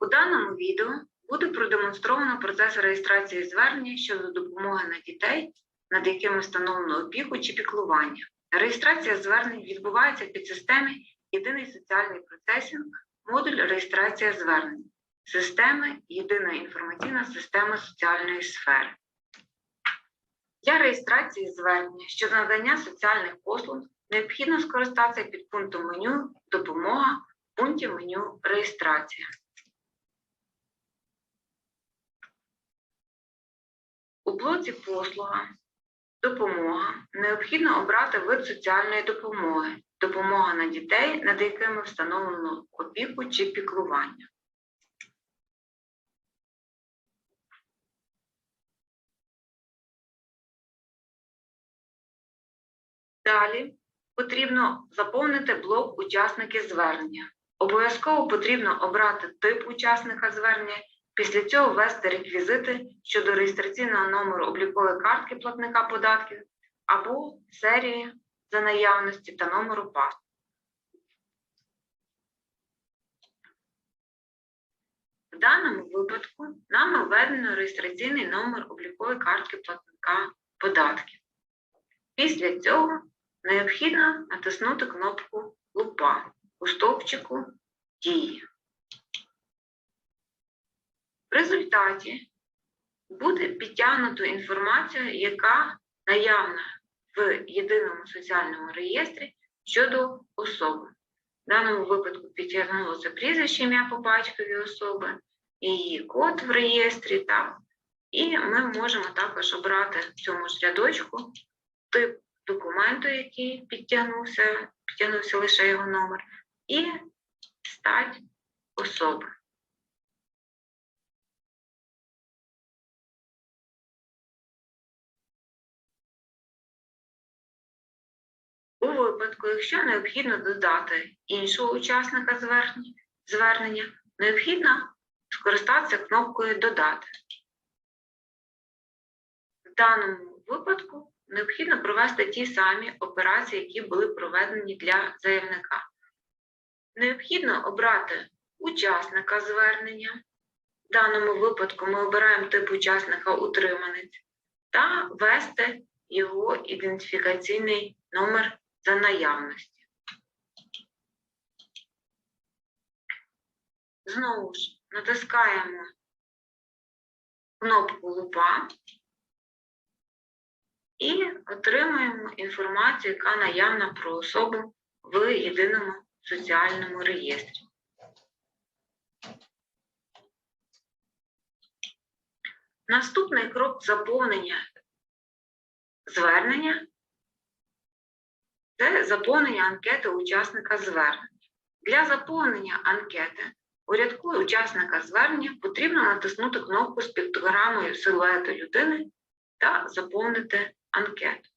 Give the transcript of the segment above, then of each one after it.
У даному відео буде продемонстровано процес реєстрації звернення щодо допомоги на дітей, над якими встановлено опіку чи піклування. Реєстрація звернень відбувається в підсистемі Єдиний соціальний процесінг, модуль реєстрація звернень, системи Єдина інформаційна система соціальної сфери. Для реєстрації звернення щодо надання соціальних послуг необхідно скористатися підпунктом меню Допомога в пункті меню Реєстрація. У блоці Послуга Допомога необхідно обрати вид соціальної допомоги, допомога на дітей, над якими встановлено опіку чи піклування. Далі потрібно заповнити блок Учасники звернення. Обов'язково потрібно обрати тип учасника звернення, після цього ввести реквізити щодо реєстраційного номеру облікової картки платника податків або серії за наявності та номеру паспорту. В даному випадку нами введено реєстраційний номер облікової картки платника податків. Після цього необхідно натиснути кнопку Лупа у стовпчику Дії. В результаті буде підтягнуто інформація, яка наявна в єдиному соціальному реєстрі щодо особи. В даному випадку підтягнулося прізвище ім'я по батькові особи, її код в реєстрі, так? і ми можемо також обрати в цьому ж рядочку тип документу, який підтягнувся, підтягнувся лише його номер, і стать особи. У випадку, якщо необхідно додати іншого учасника звернення, необхідно скористатися кнопкою Додати. В даному випадку необхідно провести ті самі операції, які були проведені для заявника. Необхідно обрати учасника звернення. В даному випадку ми обираємо тип учасника утриманець та ввести його ідентифікаційний номер за наявності. Знову ж натискаємо кнопку лупа і отримуємо інформацію, яка наявна про особу в єдиному соціальному реєстрі. Наступний крок заповнення звернення це заповнення анкети учасника звернення. Для заповнення анкети у рядку учасника звернення потрібно натиснути кнопку з піктограмою силуету людини та заповнити анкету.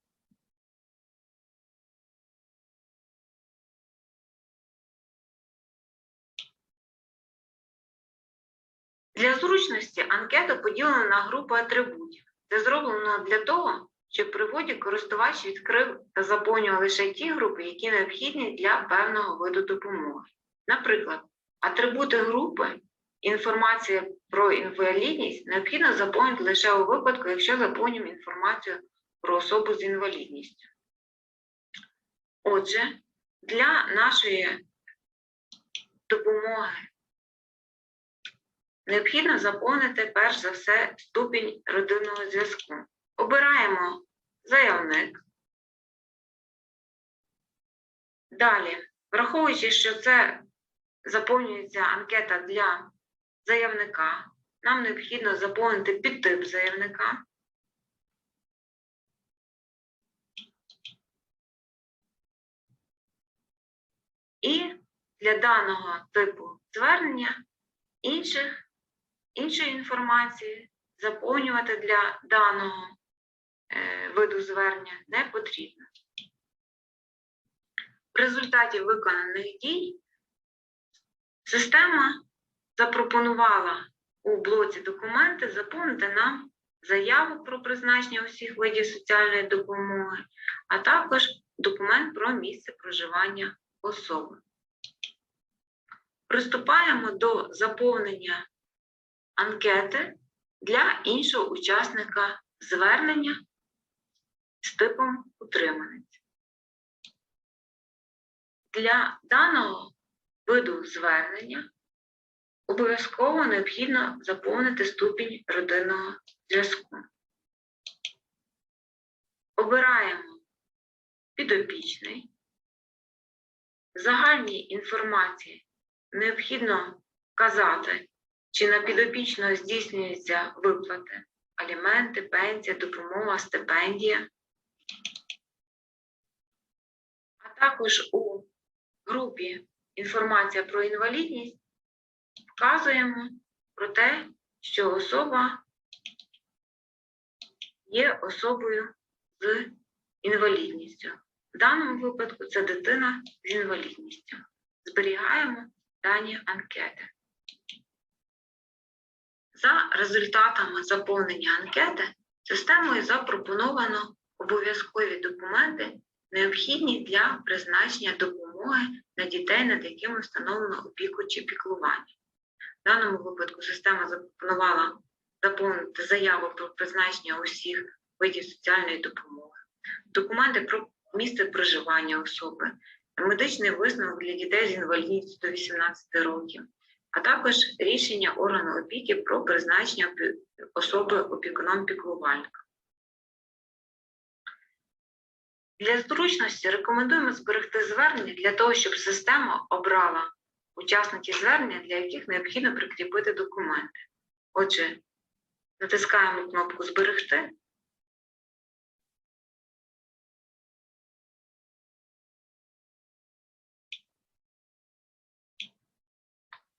Для зручності анкета поділена на групи атрибутів. Це зроблено для того, щоб при вводі користувач відкрив та заповнював лише ті групи, які необхідні для певного виду допомоги. Наприклад, атрибути групи, інформація про інвалідність необхідно заповнити лише у випадку, якщо заповнюємо інформацію про особу з інвалідністю. Отже, для нашої допомоги необхідно заповнити перш за все ступінь родинного зв'язку. Обираємо заявник. Далі, враховуючи, що це заповнюється анкета для заявника, нам необхідно заповнити підтип заявника. І для даного типу звернення інших, іншої інформації заповнювати для даного виду звернення не потрібно. В результаті виконаних дій система запропонувала у блоці документи заповнити нам заяву про призначення усіх видів соціальної допомоги, а також документ про місце проживання особи. Приступаємо до заповнення анкети для іншого учасника звернення типом утриманець. Для даного виду звернення обов'язково необхідно заповнити ступінь родинного зв'язку. Обираємо підопічний. В загальній інформації необхідно вказати, чи на підопічного здійснюються виплати, аліменти, пенсія, допомога, стипендія. А також у групі інформація про інвалідність вказуємо про те, що особа є особою з інвалідністю. В даному випадку це дитина з інвалідністю. Зберігаємо дані анкети. За результатами заповнення анкети системою запропоновано обов'язкові документи, необхідні для призначення допомоги на дітей, над якими встановлено опіку чи піклування. В даному випадку система запропонувала заповнити заяву про призначення усіх видів соціальної допомоги, документи про місце проживання особи, медичний висновок для дітей з інвалідністю до 18 років, а також рішення органу опіки про призначення особи опікуном піклувальника. Для зручності рекомендуємо зберегти звернення для того, щоб система обрала учасників звернення, для яких необхідно прикріпити документи. Отже, натискаємо кнопку Зберегти.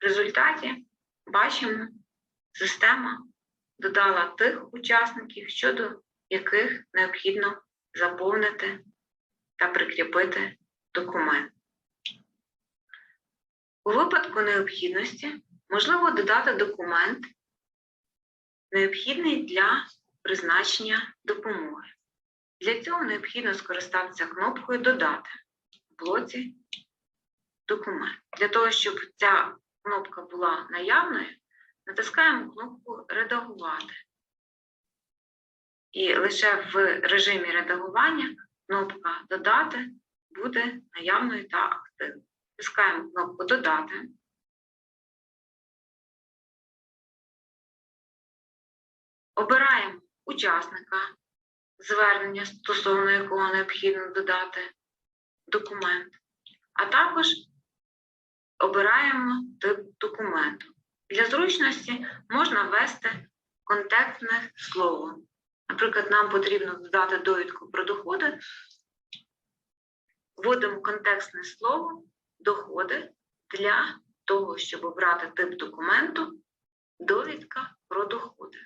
В результаті бачимо, система додала тих учасників, щодо яких необхідно заповнити та прикріпити документ. У випадку необхідності можливо додати документ, необхідний для призначення допомоги. Для цього необхідно скористатися кнопкою Додати в блоці Документ. Для того, щоб ця кнопка була наявною, натискаємо кнопку Редагувати. І лише в режимі редагування кнопка Додати буде наявною та активною. Натискаємо кнопку Додати. Обираємо учасника, звернення, стосовно якого необхідно додати документ, а також обираємо тип документу. Для зручності можна ввести контекстне слово. Наприклад, нам потрібно додати довідку про доходи. Вводимо контекстне слово доходи для того, щоб обрати тип документу довідка про доходи.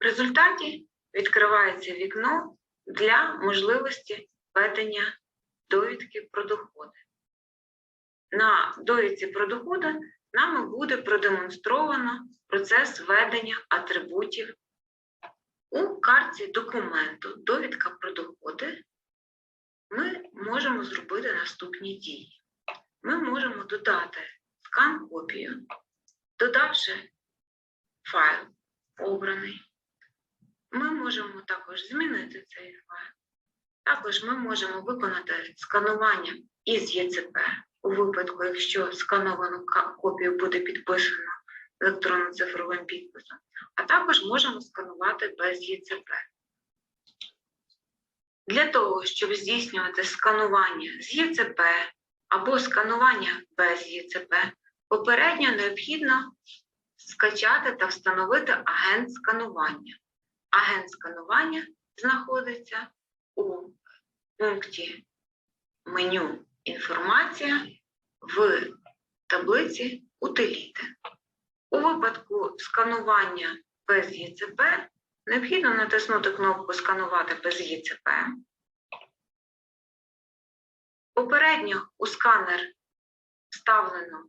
В результаті відкривається вікно для можливості введення довідки про доходи. На довідці про доходи нами буде продемонстровано процес введення атрибутів у карті документу довідка про доходи. Ми можемо зробити наступні дії. Ми можемо додати скан копію, додавши файл обраний. Ми можемо також змінити цей файл. Також ми можемо виконати сканування із ЄЦП у випадку, якщо скановану копію буде підписано електронно-цифровим підписом, а також можемо сканувати без ЄЦП. Для того, щоб здійснювати сканування з ЄЦП або сканування без ЄЦП, попередньо необхідно скачати та встановити агент сканування. Агент сканування знаходиться у пункті меню Інформація в таблиці Утиліти. У випадку сканування без ЄЦП необхідно натиснути кнопку Сканувати без ЄЦП. Попередньо у сканер вставлено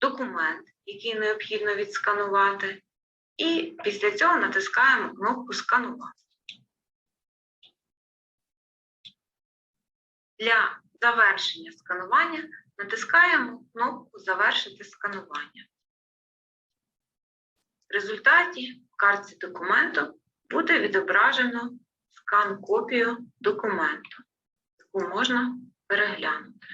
документ, який необхідно відсканувати, і після цього натискаємо кнопку Сканувати. Для завершення сканування натискаємо кнопку Завершити сканування. В результаті в картці документу буде відображено скан-копію документу, яку можна переглянути.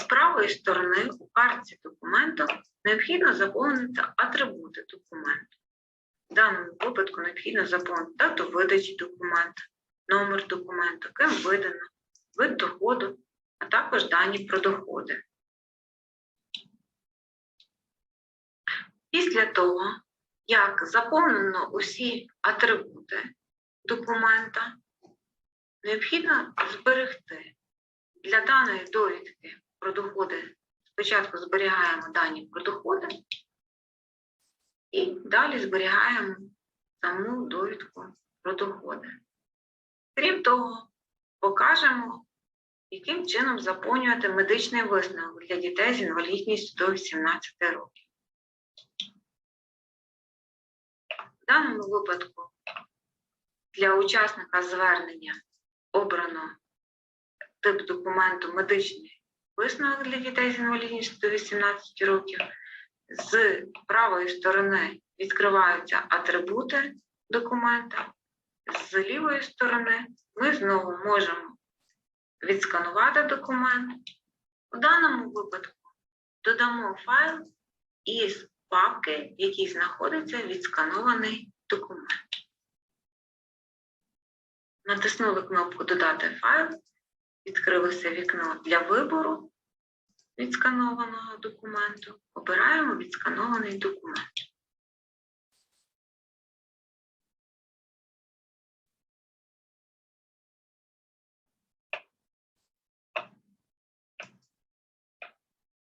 З правої сторони у картці документу необхідно заповнити атрибути документу. В даному випадку необхідно заповнити дату видачі документа, номер документу, ким видано, вид доходу, а також дані про доходи. Після того, як заповнено усі атрибути документа, необхідно зберегти. Для даної довідки про доходи спочатку зберігаємо дані про доходи і далі зберігаємо саму довідку про доходи. Крім того, покажемо, яким чином заповнювати медичний висновок для дітей з інвалідністю до 18 років. В даному випадку для учасника звернення обрано тип документу медичний висновок для дітей з інвалідністю до 18 років. З правої сторони відкриваються атрибути документа, з лівої сторони ми знову можемо відсканувати документ. У даному випадку додамо файл із папки, в якій знаходиться відсканований документ. Натиснули кнопку Додати файл, відкрилося вікно для вибору відсканованого документу. Обираємо відсканований документ.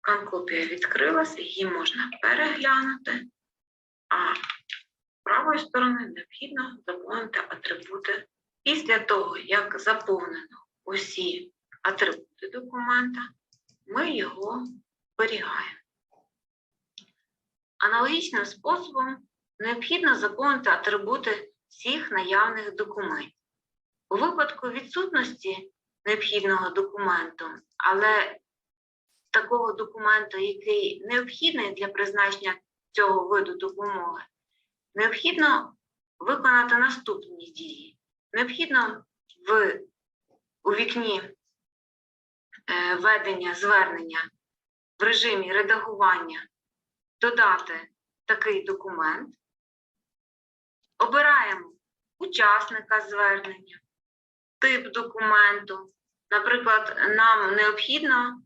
Скан-копія відкрилася, її можна переглянути, а з правої сторони необхідно заповнити атрибути. Після того, як заповнено усі атрибути документа, ми його зберігаємо. Аналогічним способом необхідно заповнити атрибути всіх наявних документів. У випадку відсутності необхідного документу, але такого документу, який необхідний для призначення цього виду допомоги, необхідно виконати наступні дії. Необхідно в, у вікні е, ведення звернення в режимі редагування додати такий документ, обираємо учасника звернення, тип документу. Наприклад, нам необхідно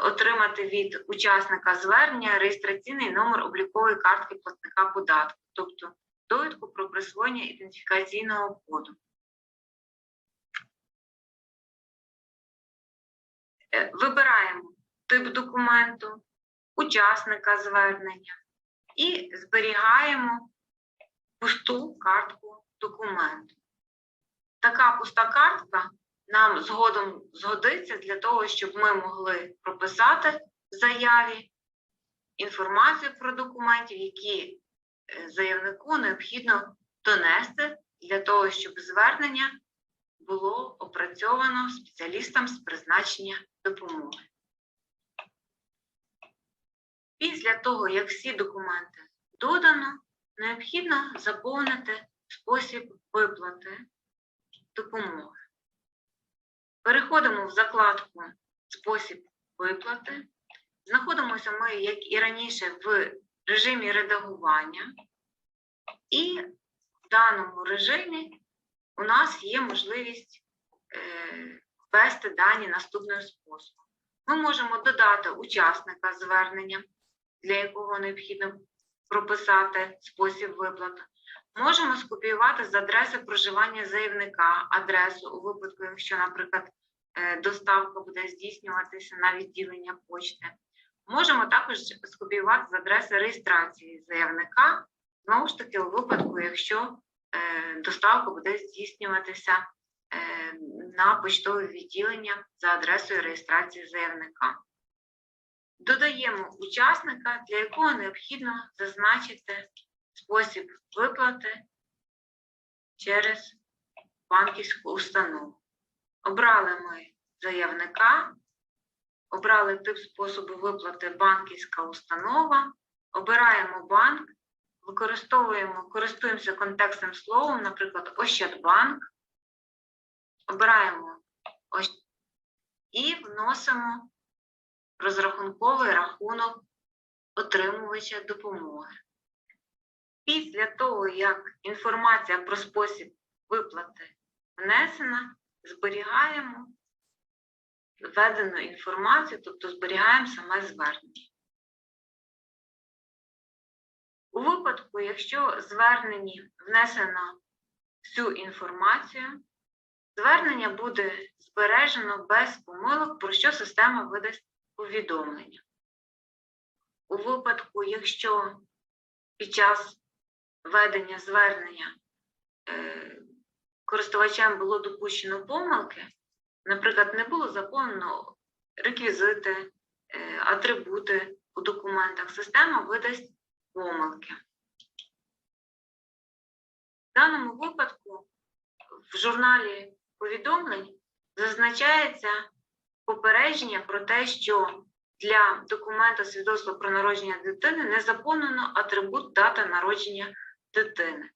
отримати від учасника звернення реєстраційний номер облікової картки платника податку, тобто довідку про присвоєння ідентифікаційного коду. Е, Вибираємо тип документу, учасника звернення і зберігаємо пусту картку документу. Така пуста картка нам згодом згодиться для того, щоб ми могли прописати в заяві інформацію про документів, які е, заявнику необхідно донести для того, щоб звернення було опрацьовано спеціалістам з призначення допомоги. Після того, як всі документи додано, необхідно заповнити спосіб виплати допомоги. Переходимо в закладку Спосіб виплати. Знаходимося ми, як і раніше, в режимі редагування, і в даному режимі у нас є можливість е, ввести дані наступним способом. Ми можемо додати учасника звернення, для якого необхідно прописати спосіб виплати. Можемо скопіювати з адреси проживання заявника адресу у випадку, якщо, наприклад, е, доставка буде здійснюватися на відділення почти. Можемо також скопіювати з адреси реєстрації заявника, знову ж таки, у випадку, якщо е, доставка буде здійснюватися е, на почтове відділення за адресою реєстрації заявника. Додаємо учасника, для якого необхідно зазначити спосіб виплати через банківську установу. Обрали ми заявника, обрали тип способу виплати банківська установа, обираємо банк, використовуємо, користуємося контекстним словом, наприклад, Ощадбанк, обираємо і вносимо розрахунковий рахунок отримувача допомоги. Після того, як інформація про спосіб виплати внесена, зберігаємо введену інформацію, тобто зберігаємо саме звернення. У випадку, якщо зверненні внесено всю інформацію, звернення буде збережено без помилок, про що система видасть повідомлення. У випадку, якщо під час ведення звернення е, користувачем було допущено помилки, наприклад, не було заповнено реквізити, е, атрибути у документах, система видасть помилки. В даному випадку в журналі повідомлень зазначається попередження про те, що для документа свідоцтва про народження дитини не заповнено атрибут дата народження дитини.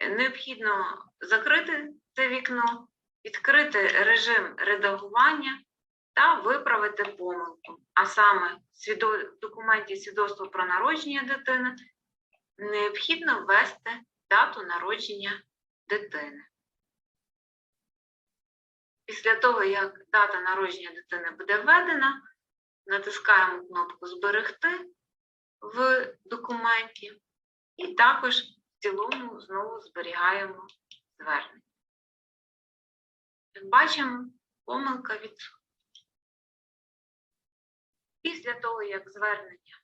Необхідно закрити це вікно, відкрити режим редагування та виправити помилку. А саме в документі свідоцтва про народження дитини необхідно ввести дату народження дитини. Після того, як дата народження дитини буде введена, натискаємо кнопку Зберегти в документі і також в цілому знову зберігаємо звернення. Як бачимо, помилка відсутня. Після того, як звернення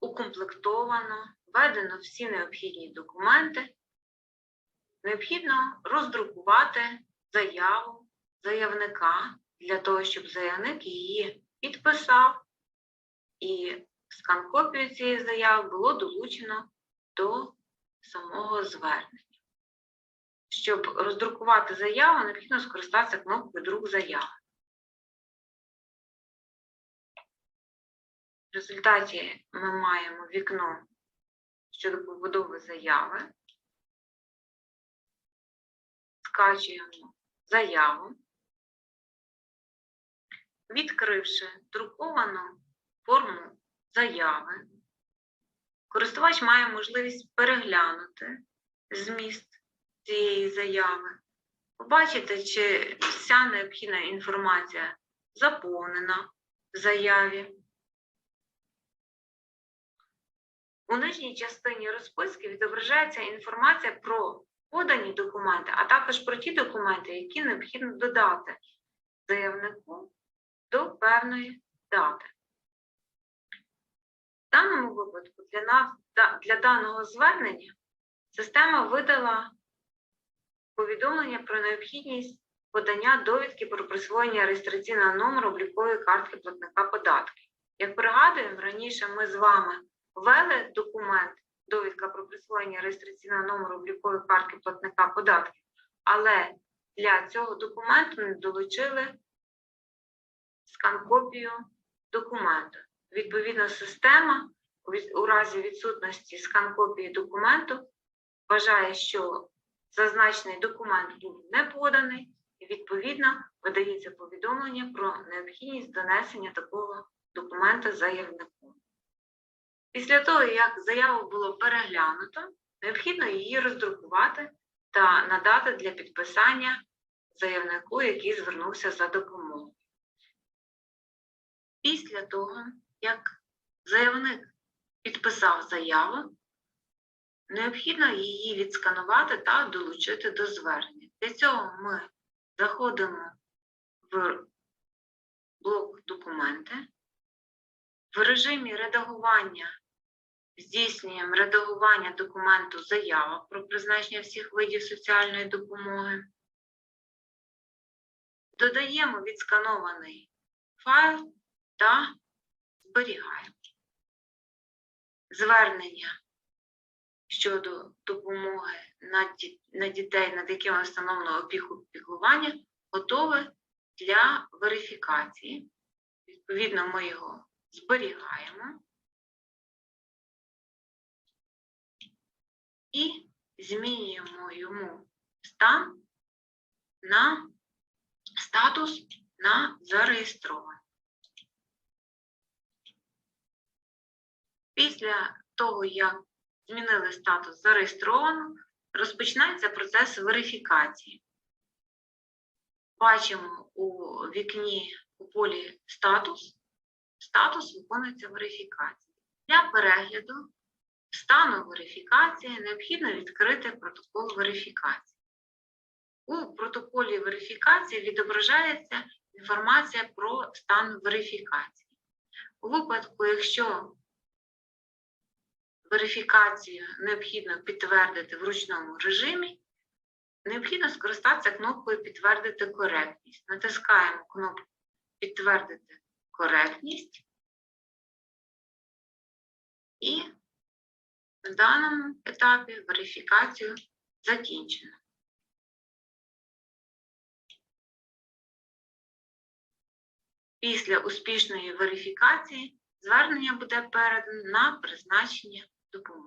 укомплектовано, введено всі необхідні документи, необхідно роздрукувати заяву заявника для того, щоб заявник її підписав, і скан-копію цієї заяви було долучено до самого звернення. Щоб роздрукувати заяву, необхідно скористатися кнопкою Друк заяви. В результаті ми маємо вікно щодо побудови заяви. Скачуємо заяву. Відкривши друковану форму заяви, користувач має можливість переглянути зміст цієї заяви, побачити, чи вся необхідна інформація заповнена в заяві. У нижній частині розписки відображається інформація про подані документи, а також про ті документи, які необхідно додати заявнику до певної дати. В даному випадку для, нас, для даного звернення система видала повідомлення про необхідність подання довідки про присвоєння реєстраційного номеру облікової картки платника податків. Як пригадуємо, раніше ми з вами ввели документ довідка про присвоєння реєстраційного номеру облікової картки платника податків, але для цього документу не долучили скан-копію документу. Відповідно, система у разі відсутності скан-копії документу вважає, що зазначений документ був не поданий, і відповідно видається повідомлення про необхідність донесення такого документа заявнику. Після того, як заяву було переглянуто, необхідно її роздрукувати та надати для підписання заявнику, який звернувся за допомогою. Після того, як заявник підписав заяву, необхідно її відсканувати та долучити до звернення. Для цього ми заходимо в блок документи. В режимі редагування здійснюємо редагування документу заява про призначення всіх видів соціальної допомоги. Додаємо відсканований файл та зберігаємо. Звернення щодо допомоги на, ді- на дітей, над якими встановлено опіку піклування, готове для верифікації. Відповідно, ми його зберігаємо і змінюємо йому стан на статус на зареєстрований. Після того, як змінили статус зареєстровано, розпочинається процес верифікації. Бачимо у вікні у полі статус. Статус виконується верифікація. Для перегляду стану верифікації необхідно відкрити протокол верифікації. У протоколі верифікації відображається інформація про стан верифікації. У випадку, якщо верифікацію необхідно підтвердити в ручному режимі, необхідно скористатися кнопкою Підтвердити коректність. Натискаємо кнопку Підтвердити коректність і на даному етапі верифікацію закінчено. Після успішної верифікації звернення буде передано на призначення допомоги.